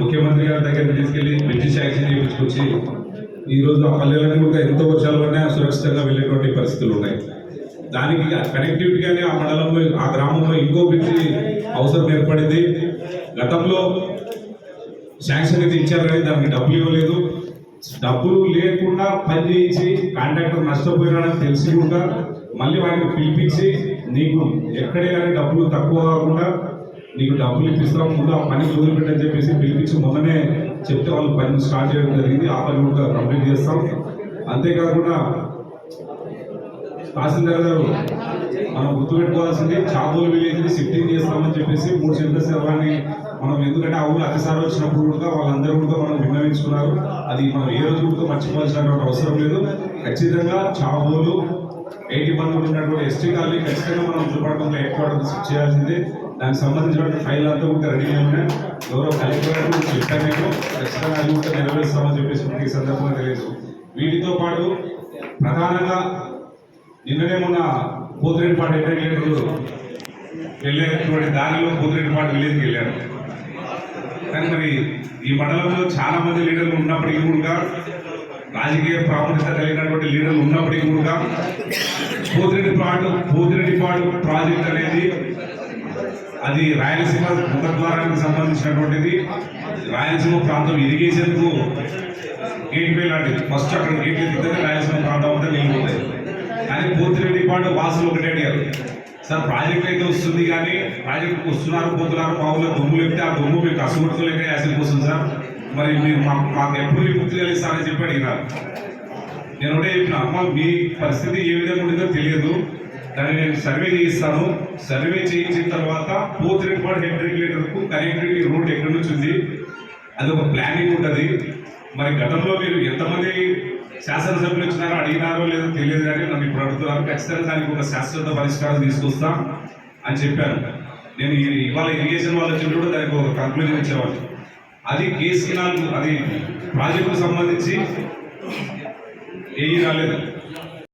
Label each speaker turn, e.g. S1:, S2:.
S1: ముఖ్యమంత్రి గారి దగ్గరికి తీసుకెళ్ళి బ్రిడ్జి శాంక్షన్ చేయించుకొచ్చి ఈ రోజు ఆ పల్లెలన్నీ కూడా ఎంతో వర్షాలు పడినా సురక్షితంగా వెళ్ళేటువంటి పరిస్థితులు ఉన్నాయి. దానికి కనెక్టివిటీగానే ఆ మండలంలో ఆ గ్రామంలో ఇంకో బ్రిడ్జి అవసరం ఏర్పడింది. గతంలో శాంక్షన్ అయితే ఇచ్చారు కానీ దానికి డబ్బులు ఇవ్వలేదు. డబ్బులు లేకుండా పని చేయించి కాంట్రాక్టర్ నష్టపోయినాడని తెలిసి కూడా మళ్ళీ వాడిని పిలిపించి నీకు ఎక్కడే కానీ డబ్బులు తక్కువ కాకుండా నీకు డబ్బులు ఇప్పిస్తాం ముందు ఆ పని వదిలిపెట్టని చెప్పేసి పిలిపించి మొన్ననే చెప్తే వాళ్ళు పని స్టార్ట్ చేయడం జరిగింది. ఆ పని కూడా కంప్లీట్ చేస్తాం. అంతేకాకుండా తహసీల్దార్ గారు మనం గుర్తుపెట్టుకోవాల్సింది చాబోలు విలేజ్ని షిఫ్టింగ్ చేస్తామని చెప్పేసి మూడు సెంటర్స్ సేవని మనం ఎందుకంటే ఆ ఊరు అతిసారి వచ్చినప్పుడు కూడా వాళ్ళందరూ కూడా మనం విన్నవించుకున్నారు. అది మనం ఏ రోజు కూడా మర్చిపోవాల్సిన అవసరం లేదు. ఖచ్చితంగా చాబోలు ఎయిటీ మంది ఉన్నటువంటి ఎస్టీ కాలనీ ఖచ్చితంగా మనం చూపడంలో హెడ్ క్వార్టర్ షిఫ్ట్ చేయాల్సిందే. దానికి సంబంధించిన ఫైల్ అంతా కూడా రెడీగా ఉన్నాయి. ఎవరో కలెక్టర్ గారు చెప్పాను నేను ఖచ్చితంగా అది కూడా నెరవేరుస్తామని చెప్పేసి ఈ సందర్భంగా తెలియదు వీటితో పాటు ప్రధానంగా నిన్ననే మొన్న పోతిరెడ్డిపాడు ఎన్నికలు వెళ్ళేటటువంటి దారిలో పోతిరెడ్డిపాడు విలేజ్కి వెళ్ళాను. కానీ మరి ఈ మండలంలో చాలా మంది లీడర్లు ఉన్నప్పటికీ కూడా రాజకీయ ప్రాముఖ్యత కలిగినటువంటి లీడర్లు ఉన్నప్పటికీ కూడా పోతిరెడ్డిపాడు పోతిరెడ్డిపాడు ప్రాజెక్ట్ అనే అది రాయలసీమ ముఖద్వారానికి సంబంధించినటువంటిది. రాయలసీమ ప్రాంతం ఇరిగేషన్కు గేట్వే లాంటిది. ఫస్ట్ అక్కడ గేట్ వే దిగితే రాయలసీమ ప్రాంతం అంతా నిలిపోతాయి ఉంటాయి కానీ పోతిరెడ్డిపాడు వాసులు ఒకటే అడిగారు. సార్ ప్రాజెక్ట్ అయితే వస్తుంది కానీ ప్రాజెక్ట్ వస్తున్నారు పోతున్నారు మా ఊళ్ళో దొమ్ము లేపితే ఆ దొమ్ము మీకు అసలుకోలేక యాసిడ్ వస్తుంది సార్. మరి మీరు మాకు ఎప్పుడు విముక్తి కలిగిస్తారని చెప్పి అడిగినారు. నేను ఒకటే చెప్పిన అమ్మ మీ పరిస్థితి ఏ విధంగా ఉంటుందో తెలియదు. దాన్ని నేను సర్వే చేయిస్తాను సర్వే చేయించిన తర్వాత పోతిరెడ్డిపాడు హెడ్ రెగ్యులేటర్కు కనెక్టివిటీ రోడ్ ఎక్కడి నుంచి ఉంది? అది ఒక ప్లానింగ్ ఉంటుంది. మరి గతంలో మీరు ఎంతమంది శాసనసభ్యులు వచ్చినారో అడిగినారో లేదో తెలియదు కానీ నన్ను ఇప్పుడు అడుగుతున్నారు. ఖచ్చితంగా దానికి ఒక శాశ్వత పరిష్కారం తీసుకొస్తాం అని చెప్పాను నేను ఇవాళ ఇరిగేషన్ వాళ్ళు వచ్చి కూడా దానికి ఒక కంక్లూజన్ ఇచ్చేవాళ్ళు. అది కేసు అది ప్రాజెక్టుకు సంబంధించి ఏఈ రాలేదు.